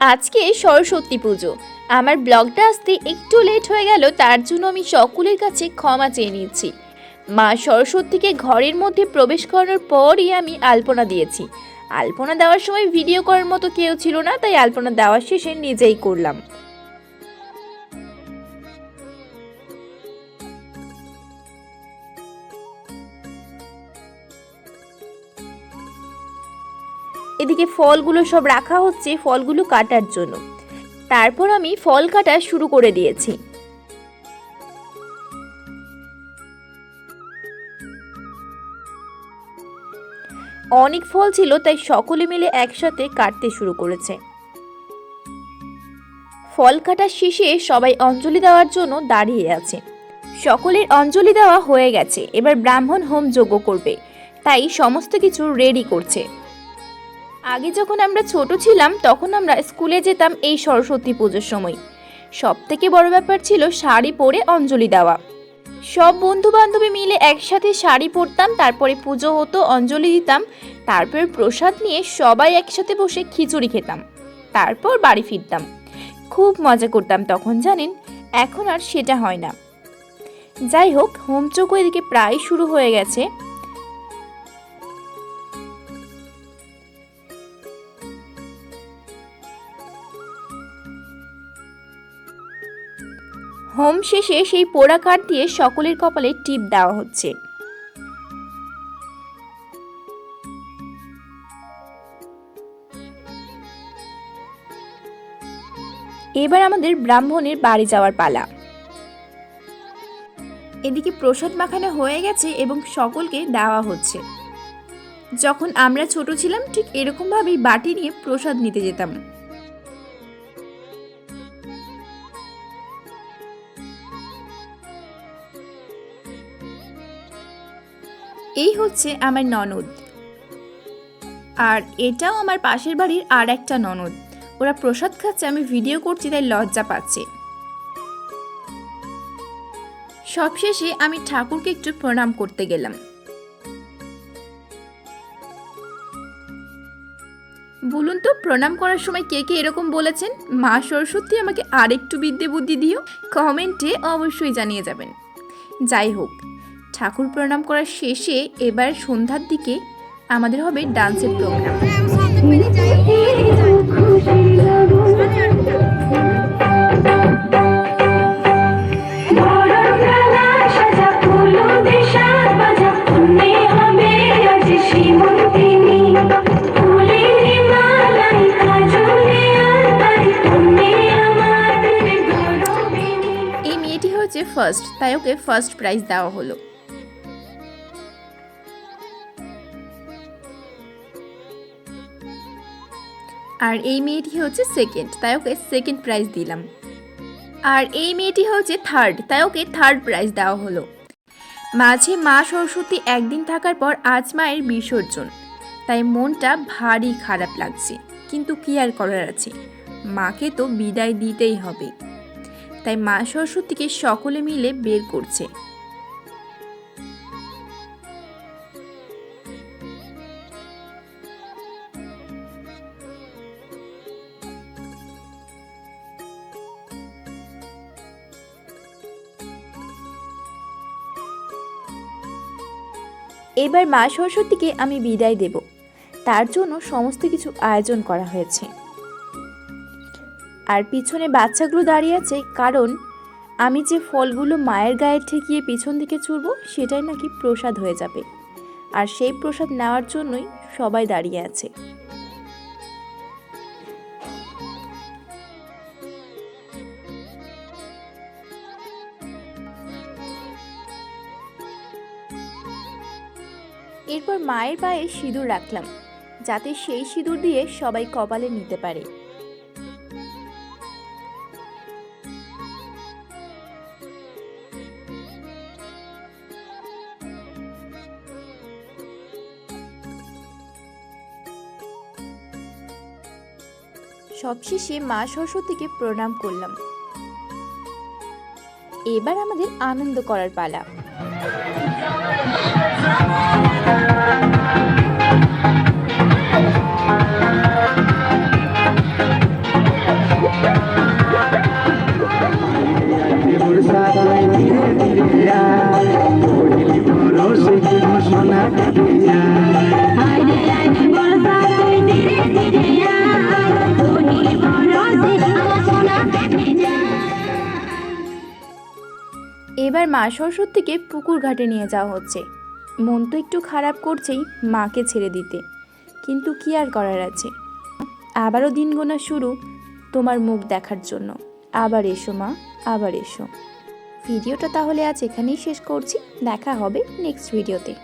আজকে সরস্বতী পুজো। আমার ব্লগটা আসতে একটু লেট হয়ে গেল, তার জন্য আমি সকলের কাছে ক্ষমা চেয়ে নিচ্ছি। মা সরস্বতীকে ঘরের মধ্যে প্রবেশ করানোর পরই আমি আলপনা দিয়েছি। আলপনা দেওয়ার সময় ভিডিও করার মতো কেউ ছিল না, তাই আলপনা দেওয়ার শেষে নিজেই করলাম। এদিকে ফলগুলো সব রাখা হচ্ছে ফলগুলো কাটার জন্য। তারপর আমি ফল কাটা শুরু করে দিয়েছি। অনেক ফল ছিল, তাই সকলে মিলে একসাথে কাটতে শুরু করেছে। ফল কাটার শেষে সবাই অঞ্জলি দেওয়ার জন্য দাঁড়িয়ে আছে। সকলের অঞ্জলি দেওয়া হয়ে গেছে। এবার ব্রাহ্মণ হোম যজ্ঞ করবে। তাই সমস্ত কিছু রেডি করছে। আগে যখন আমরা ছোট ছিলাম, তখন আমরা স্কুলে যেতাম এই সরস্বতী পুজোর সময়। সব থেকে বড় ব্যাপার ছিল শাড়ি পরে অঞ্জলি দেওয়া। সব বন্ধু বান্ধবী মিলে একসাথে শাড়ি পরতাম, তারপরে পুজো হতো, অঞ্জলি দিতাম, তারপর প্রসাদ নিয়ে সবাই একসাথে বসে খিচুড়ি খেতাম। তারপর বাড়ি ফিরতাম। খুব মজা করতাম তখন, জানেন? এখন আর সেটা হয় না। যাই হোক হোমচোকো এদিকে প্রায় শুরু হয়ে গেছে। হোম শেষে সেই পোড়া কাঠ দিয়ে সকলের কপালে টিপ দেওয়া হচ্ছে। এবার আমাদের ব্রাহ্মণের বাড়ি যাওয়ার পালা। এদিকে প্রসাদ মাখানো হয়ে গেছে এবং সকলকে দেওয়া হচ্ছে। যখন আমরা ছোট ছিলাম, ঠিক এরকমভাবেই বাটি নিয়ে প্রসাদ নিতে যেতাম। এই হচ্ছে আমার ননদ। আর এটাও আমার পাশের বাড়ির আর একটা ননদ। ওরা প্রসাদ খাচ্ছে, আমি ভিডিও করছি, তাই লজ্জা পাচ্ছে। সবশেষে আমি ঠাকুরকে একটু প্রণাম করতে গেলাম। বলুন তো, প্রণাম করার সময় কে কে এরকম বলেছেন? মা সরস্বতী, আমাকে আরেকটু বিদ্যে বুদ্ধি দিও। কমেন্টে অবশ্যই জানিয়ে যাবেন। যাই হোক ঠাকুর প্রণাম করার শেষে এবার সন্ধ্যার দিকে আমাদের হবে ডান্সের প্রোগ্রাম এই মেয়েটি হচ্ছে ফার্স্ট তাই ওকে ফার্স্ট প্রাইজ দেওয়া হলো। আর এই মেয়েটি হচ্ছে সেকেন্ড তাই ওকে সেকেন্ড প্রাইজ দিলাম। আর এই মেয়েটি হচ্ছে থার্ড তাই ওকে থার্ড প্রাইজ দেওয়া হলো। মাঝে মা সরস্বতী একদিন থাকার পর আজ মায়ের বিসর্জন। তাই মনটা ভারী খারাপ লাগছে, কিন্তু কি আর করার আছে? মাকে তো বিদায় দিতেই হবে। তাই মা সরস্বতীকে সকলে মিলে বের করছে। এবার মা সরস্বতীকে আমি বিদায় দেব। তার জন্য সমস্ত কিছু আয়োজন করা হয়েছে। আর পিছনে বাচ্চাগুলো দাঁড়িয়ে আছে, কারণ আমি যে ফলগুলো মায়ের গায়ে ঠেকিয়ে পিছন দিকে চুরব সেটাই নাকি প্রসাদ হয়ে যাবে। আর সেই প্রসাদ নেওয়ার জন্যই সবাই দাঁড়িয়ে আছে। এরপর মায়ের পায়ে সিঁদুর রাখলাম, যাতে সেই সিঁদুর দিয়ে সবাই কপালে নিতে পারে। সবশেষে মা সরস্বতীকে প্রণাম করলাম। এবার আমাদের আনন্দ করার পালা। এবার মা সরস্বতীকে পুকুর ঘাটে নিয়ে যাওয়া হচ্ছে। মন তো একটু খারাপ করছেই মাকে ছেড়ে দিতে। কিন্তু কি আর করার আছে? আবারও দিন গোনা শুরু তোমার মুখ দেখার জন্য। আবার এসো মা, আবার এসো। ভিডিওটা তাহলে আজ এখানেই শেষ করছি। দেখা হবে নেক্সট ভিডিওতে